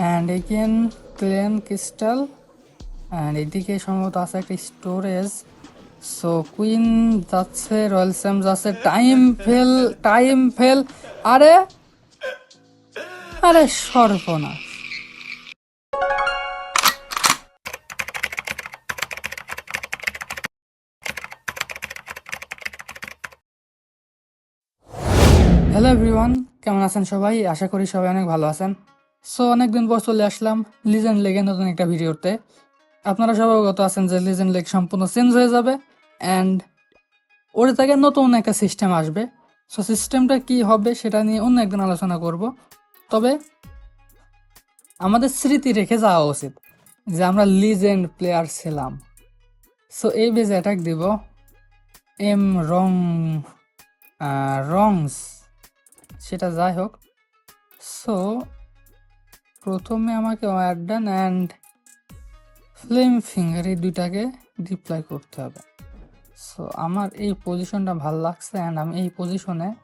And again clean crystal and এদিকে সম্ভবত আছে একটা স্টোরেজ সো কুইন যাচ্ছে রয়্যাল স্যাম যাচ্ছে টাইম ফেল টাইম ফেল আরে আরে সর্বনাশ। হ্যালো এভরিওয়ান কেমন আছেন সবাই? আশা করি সবাই অনেক ভালো আছেন। সো অনেকদিন পর চলে আসলাম লিজেন্ড লেগে নতুন একটা ভিডিওতে। আপনারা সবাই অবগত আছেন যে লিজেন্ড লেগ সম্পূর্ণ চেঞ্জ হয়ে যাবে অ্যান্ড ওর থেকে নতুন একটা সিস্টেম আসবে। সো সিস্টেমটা কি হবে সেটা নিয়ে অন্য একদিন আলোচনা করব। তবে আমাদের স্মৃতি রেখে যাওয়া উচিত যে আমরা লিজেন্ড প্লেয়ার ছিলাম। সো এই বেজে অ্যাটাক দিব এম রং রংস সেটা যাই হোক। সো প্রথমে আমাকে ওয়ারডান অ্যান্ড ফ্লেম ফিঙ্গার এই দুইটাকে ডিপ্লয় করতে হবে। সো, আমার এই পজিশনটা ভালো লাগছে অ্যান্ড আমি এই পজিশনে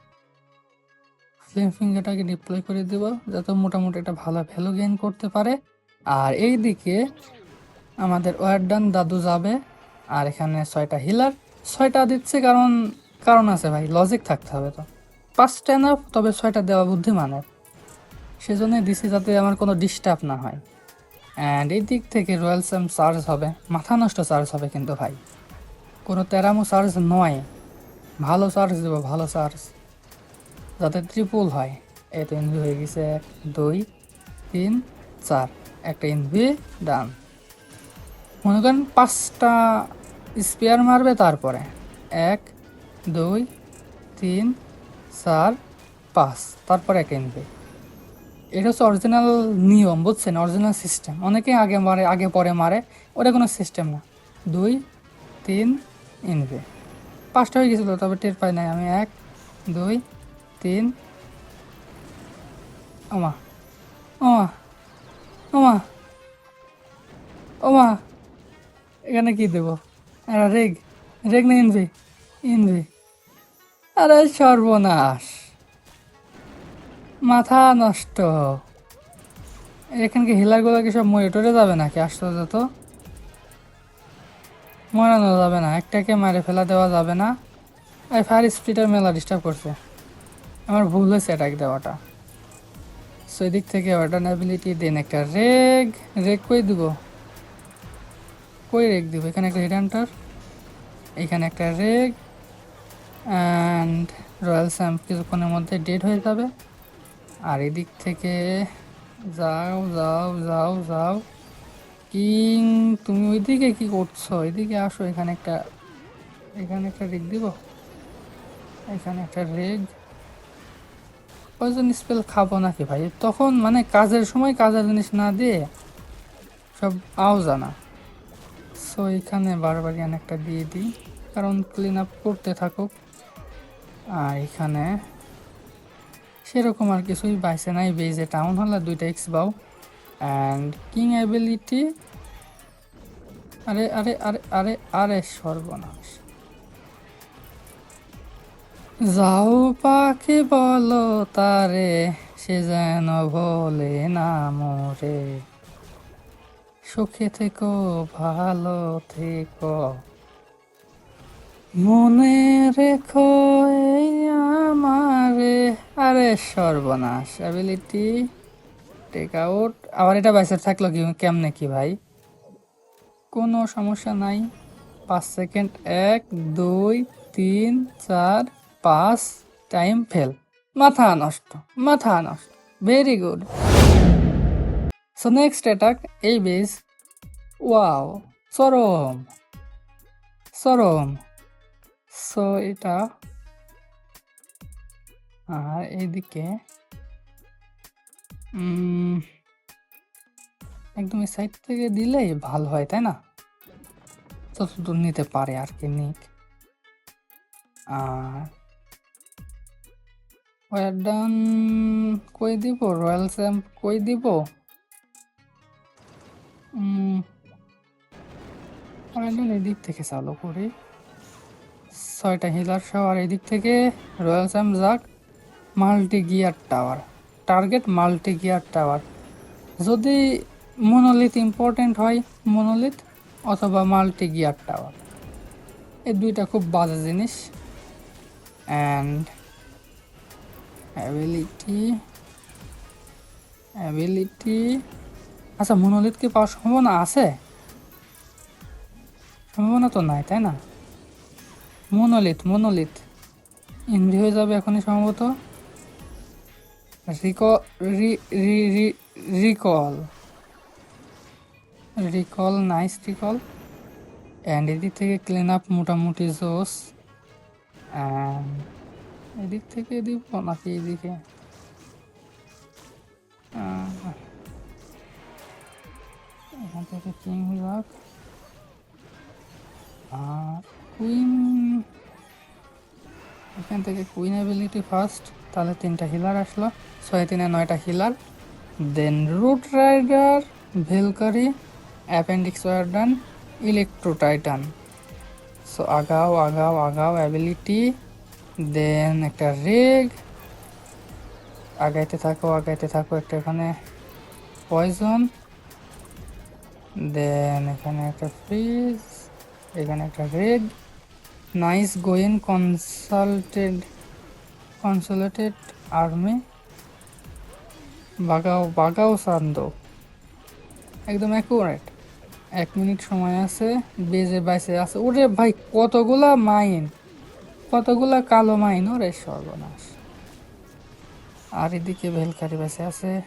ফ্লেম ফিঙ্গারটাকে ডিপ্লয় করে দেব যাতে মোটামুটি একটা ভালো ভ্যালু গেইন করতে পারে। আর এই দিকে আমাদের ওয়ারডান দাদু যাবে আর এখানে ছয়টা হিলার ছয়টা দিচ্ছে কারণ কারণ আছে ভাই লজিক থাকতে হবে তো। পাঁচটা না তবে ছয়টা দেওয়া বুদ্ধিমানের। সেজন্য দিছি যাতে আমার কোনো ডিস্টার্ব না হয়। অ্যান্ড এই দিক থেকে রয়্যাল স্যাম চার্জ হবে। মাথা নষ্ট চার্জ হবে কিন্তু ভাই। কোনো তেরামো চার্জ নয়। ভালো চার্জ দেবো, ভালো চার্জ যাতে ট্রিপল হয়। এই তো ইনভি হয়ে গেছে। এক, দুই, তিন, চার। একটা ইনভি ডান মনে করেন পাঁচটা স্পেয়ার মারবে তারপরে। এক, দুই, তিন, চার, পাঁচ। তারপরে এক ইনভি এটা হচ্ছে অরিজিনাল নিয়ম, বুঝছেন? অরিজিনাল সিস্টেম অনেকে আগে মারে, আগে পরে মারে, ওটা কোনো সিস্টেম না। দুই, তিন ইনভে পাঁচটা হয়ে গেছিল, তবে টের পাই নাই আমি। এক, দুই, তিন। ওমা ওমা ওমা ওমা, এখানে কি দেব? রেগ রেগ না ইনভি ইনভি আরে সর্বনাশ। মাথা নষ্ট। এখানকে হিলারগুলো কি সব মরে টরে যাবে নাকি? আশ্চর্য তো। মরানো যাবে না, একটাকে মারে ফেলা দেওয়া যাবে না। এই ফায়ার স্পিডের মেলা ডিস্টার্ব করছে। আমার ভুল হয়েছে অ্যাটাক দেওয়াটা। সো এদিক থেকে ওয়াটার অ্যাবিলিটি দেন একটা রেগ রেগ কই দিব? কই রেগ দিব? এখানে একটা হিডান্টার এখানে একটা রেগ অ্যান্ড রয়্যাল স্যাম্প কিছুক্ষণের মধ্যে ডেড হয়ে যাবে। আর এদিক থেকে যাও যাও যাও যাও। কিং, তুমি ওইদিকে কি করছ? এদিকে আসো, এখানে একটা এখানে একটা রেগ দিব। এখানে একটা রেগ পয়জন স্পেল খাব নাকি ভাই? তখন মানে কাজের সময় কাজের জিনিস না দিয়ে সব আও জানা। সো এখানে বারবার একটা দিয়ে দিই। কারণ ক্লিন আপ করতে থাকুক। আর এখানে সেরকম আর কিছুই বাইসে নাই বেজে টাউন হলে দুইটা এক্স বাউ অ্যান্ড কিং অ্যাবিলিটি আরে আরে আরে আরে আরে সর্বনাশ। যাও পাখি বলো তারে, সে যেন বলে না মোরে। সুখে থেকো, ভালো থেকো। মনে রেখো আমারে। আরে সর্বনাশ অ্যাবিলিটি টেক আউট আবার এটা বাইসে থাকল কি, কেমনে কি ভাই? কোনো সমস্যা নাই। পাঁচ সেকেন্ড এক, দুই, তিন, চার, পাঁচ টাইম ফেল মাথা নষ্ট মাথা নষ্ট। Very good so next attack এই বেস ওয়াও চরম। চরম। সো এটা আর এইদিকে উম, একদম এই সাইড থেকে দিলেই ভালো হয় তাই না? যতদূর নিতে পারে আর কি নিক। আর ওয়ারডান কই দিব? রয়্যাল স্যাম্প কই দিব? ওয়ারডান এদিক থেকে চালু করি। ছয়টা হিলার আর এদিক থেকে রয়্যাল স্যাম যাক multi gear tower. Target multi gear tower. যদি মনোলিথ ইম্পর্টেন্ট হয়, মনোলিথ অথবা মাল্টি গিয়ার টাওয়ার। এই দুইটা খুব বাজে জিনিস। অ্যান্ড অ্যাবিলিটি অ্যাবিলিটি আচ্ছা মনোলিথ কি পাওয়ার সম্ভাবনা আছে? সম্ভাবনা তো নাই, তাই না? Monolith monolith. ইনভি হয়ে যাবে এখনই সম্ভবত। Recall recall. Recall, nice recall. And এদিক থেকে ক্লিন আপ মোটামুটি জোস এদিক থেকে দিব নাকি এদিকে? এখান থেকে কিং যাক। আর কুইন এখান থেকে কুইন অ্যাবিলিটি ফার্স্ট তাহলে তিনটা হিলার আসলো। ছয় তিনে নয়টা healer then root rider Valkyrie appendix warden electro titan so আগাও আগাও আগাও অ্যাবিলিটি দেন একটা রেগ আগাইতে থাকো আগাইতে থাকো, একটা এখানে পয়জন দেন এখানে একটা ফ্রিজ এখানে একটা রেগ নাইস গোয়েন কনসাল্টেড, কনসুলেটেড আর্মি, বাগাও বাগাও সান্দ। একদম অ্যাকুরেট এক মিনিট সময় আছে, বেজে বাইসে আছে। ওরে ভাই, কতগুলা মাইন? কতগুলা কালো মাইন? ওরে সর্বনাশ। আর এদিকে ভেলকারি বাইসে আছে।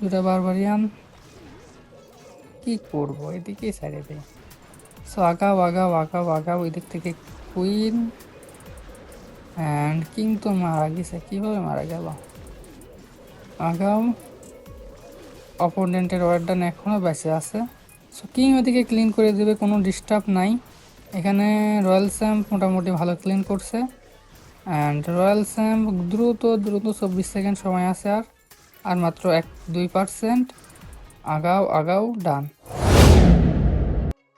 দুটা বারবারিয়ান। কি করব? এদিকে সাইডে দিই। সো আগা আগাও আগাও আগাও ওই দিক থেকে কুইন অ্যান্ড কিং তো মারা গেছে কীভাবে মারা গেল আগাও অপোনেন্টের ওয়ার্ডান এখনও বেঁচে আছে সো কিং ওদিকে ক্লিন করে দেবে কোনো ডিস্টার্ব নাই এখানে রয়্যাল স্যাম্প মোটামুটি ভালো ক্লিন করছে অ্যান্ড রয়্যাল স্যাম্প দ্রুত দ্রুত চব্বিশ সেকেন্ড সময় আছে আর আর মাত্র এক দুই পার্সেন্ট আগাও আগাও ডান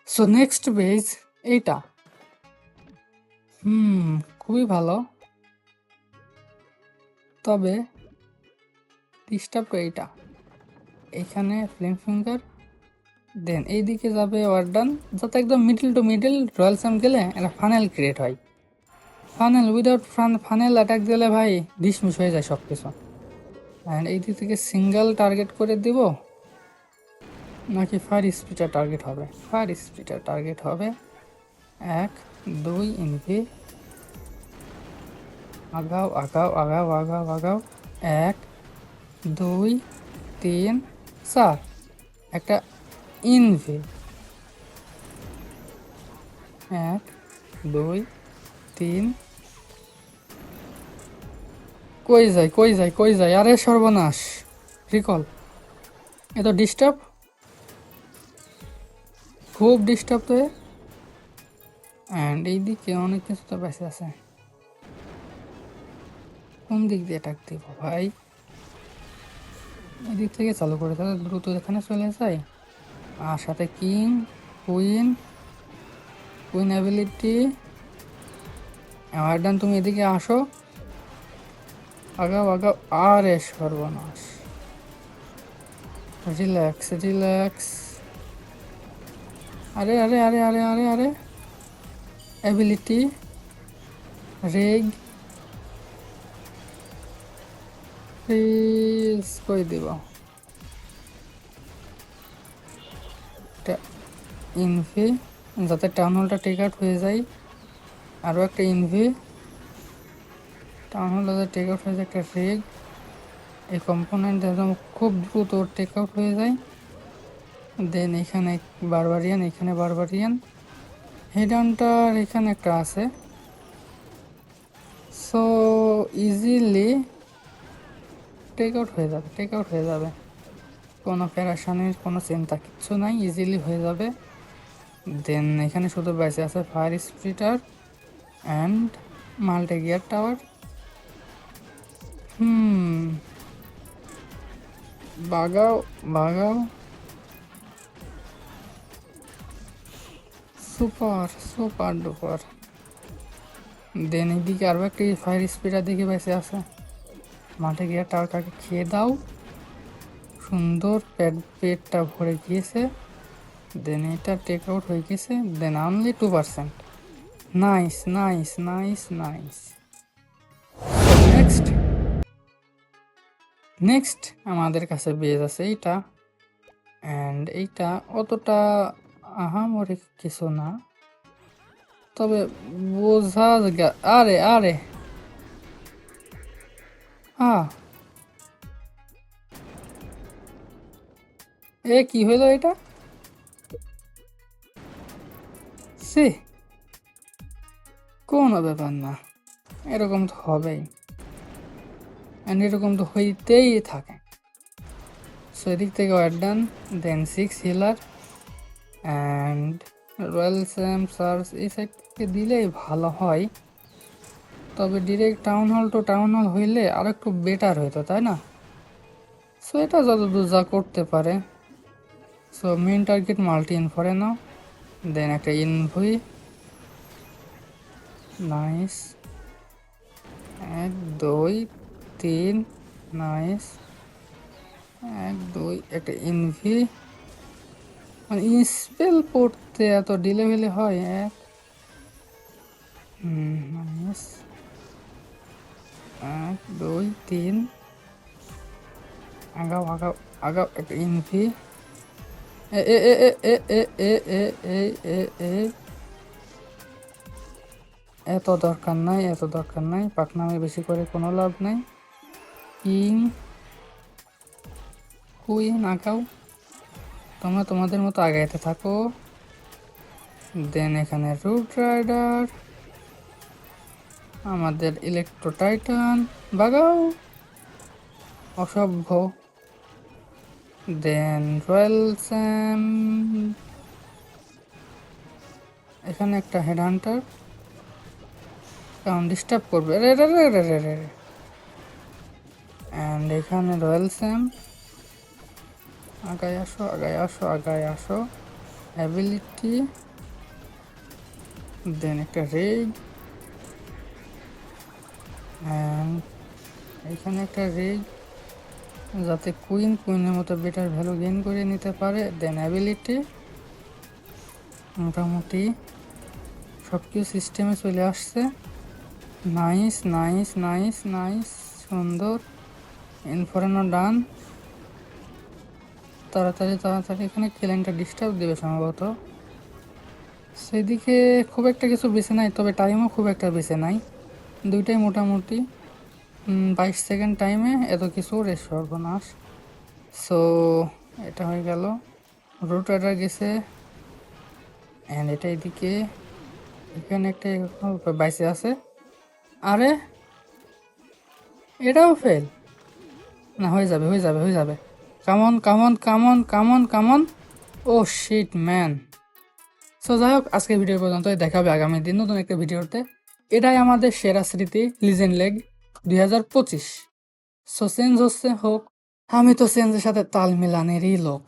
সো নেক্সট পেজ এইটা। হুম, খুবই ভালো। তবে ডিস্টার্ব এইটা। এখানে ফ্লেম ফিঙ্গার দেন এইদিকে যাবে ওয়ার্ডান যাতে একদম middle to middle royal champ গেলে একটা ফানেল ক্রিয়েট হয়। Funnel without fun funnel attack দিলে ভাই ডিসমিস হয়ে যায় সব কিছু অ্যান্ড এই দিক থেকে সিঙ্গেল টার্গেট করে দিব। নাকি ফায়ার স্পিডার টার্গেট হবে? ফায়ার স্পিডার টার্গেট হবে এক, দুই ইনভি আগাও আগাও আগাও আগাও আগাও, এক, দুই, তিন, চার। একটা ইনভি এক, দুই, তিন। কই যায় কই যায় কই যায়? আরে সর্বনাশ। রিকল এত ডিস্টার্ব খুব ডিস্টার্ব তো অ্যান্ড এইদিকে অনেক কিছু তো বেঁচে আছে। কোন দিক দিয়ে অ্যাটাক দিব ভাই? এদিক থেকে চালু করে তাহলে দ্রুত এখানে চলে যায় আর সাথে king queen queen ability and warden তুমি এদিকে আসো। আগাও আগাও, আরে সর্বনাশ। রিল্যাক্স রিল্যাক্স আরে আরে আরে আরে আরে আরে। অ্যাবিলিটি রেগ প্লিজ কই দিব? ইনভি যাতে টাউন হলটা টেক আউট হয়ে যায়। আরও একটা ইনভি টাউন হল যাতে টেক আউট হয়ে যায়, একটা রেগ এই কম্পোনেন্ট একদম খুব দ্রুত টেক আউট হয়ে যায়। দেন এখানে বারবারিয়ান এখানে বারবারিয়ান হেডানটার এখানে একটা আছে। সো ইজিলি টেক আউট হয়ে যাবে টেক আউট হয়ে যাবে। কোনো প্যারাশানের কোনো চিন্তা কিচ্ছু নাই ইজিলি হয়ে যাবে। দেন এখানে শুধু বেঁচে আছে fire spitter and multi gear tower hmm বাগাও বাগাও। Super super duper. দেন এইদিকে আরও একটি ফায়ার স্পিডার দিকে বেঁচে আছে। মাঠে গিয়ে টাওয়ারটাকে খেয়ে দাও। সুন্দর পেট পেটটা ভরে গিয়েছে। দেন এটা টেক আউট হয়ে গেছে then only two percent nice nice nice nice next next আমাদের কাছে বেজ আছে এইটা। অ্যান্ড এইটা অতটা আহামরি কিছু না। তবে বোঝা আরে আরে। হ্যাঁ এ কি হইল এটা? সে কোনো ব্যাপার না। এরকম তো হবেই। অ্যান্ড এরকম তো হইতেই থাকে। সো এদিক থেকে warden then six healer and royal champ search এই সাইড থেকে দিলেই ভালো হয়। তবে direct town hall to town hall হইলে আর একটু বেটার হইতো, তাই না? সো এটা যতদূর যা করতে পারে। So main target multi inferno now then একটা ইনভুই নাইস এক, দুই, তিন নাইস এক, দুই, একটা ইনভি মানে স্পেল পড়তে এত ডিলে ফেলে হয় এক এক দুই তিন আগাও আগাও আগাও একটা ইনভি এ এ এ এ এ এ এ এ এ এ এ এত দরকার নাই এত দরকার নাই পাকনামে বেশি করে কোনো লাভ নাই কিং কুইন আঁকাও তোমরা তোমাদের মতো আগাইতে থাকো। দেন এখানে রুট রাইডার আমাদের ইলেকট্রো টাইটান বাগাও। অসভ্য। দেন রয়্যাল স্যাম এখানে একটা হেড হান্টার কারণ ডিস্টার্ব করবে। রে রে রে রে রে রে অ্যান্ড এখানে রয়্যাল স্যাম আগায় আসো আগায় আসো আগায় আসো অ্যাবিলিটি দেন একটা রেগ এখানে একটা রেগ যাতে কুইন কুইনের মতো বেটার ভ্যালু গেইন করে নিতে পারে। দেন অ্যাবিলিটি মোটামুটি সব কিছু সিস্টেমে চলে আসছে। নাইস নাইস নাইস নাইস সুন্দর। ইনফরেনো ডান তাড়াতাড়ি তাড়াতাড়ি এখানে কেলেনটা ডিস্টার্ব দেবে সম্ভবত। সেদিকে খুব একটা কিছু বেছে নাই, তবে টাইমও খুব একটা বেছে নাই। দুইটাই মোটামুটি। বাইশ সেকেন্ড টাইমে এত কিছু রেস সর্বনাশ। সো এটা হয়ে গেল। রুট রাইডার গেছে। অ্যান্ড এটা এদিকে। এখানে একটা বাইসে আছে। আরে, এটাও ফেল না, হয়ে যাবে হয়ে যাবে হয়ে যাবে। Come on come on come on come on come on. Oh shit man so যাই হোক আজকের ভিডিও পর্যন্ত দেখা হবে আগামী দিন নতুন একটা ভিডিওতে এটাই আমাদের সেরা স্মৃতি লিজেন্ড লেগ দুই হাজার পঁচিশ। সো চেঞ্জ হচ্ছে, হোক। আমি তো চেঞ্জের সাথে তাল মেলানেরই লোক।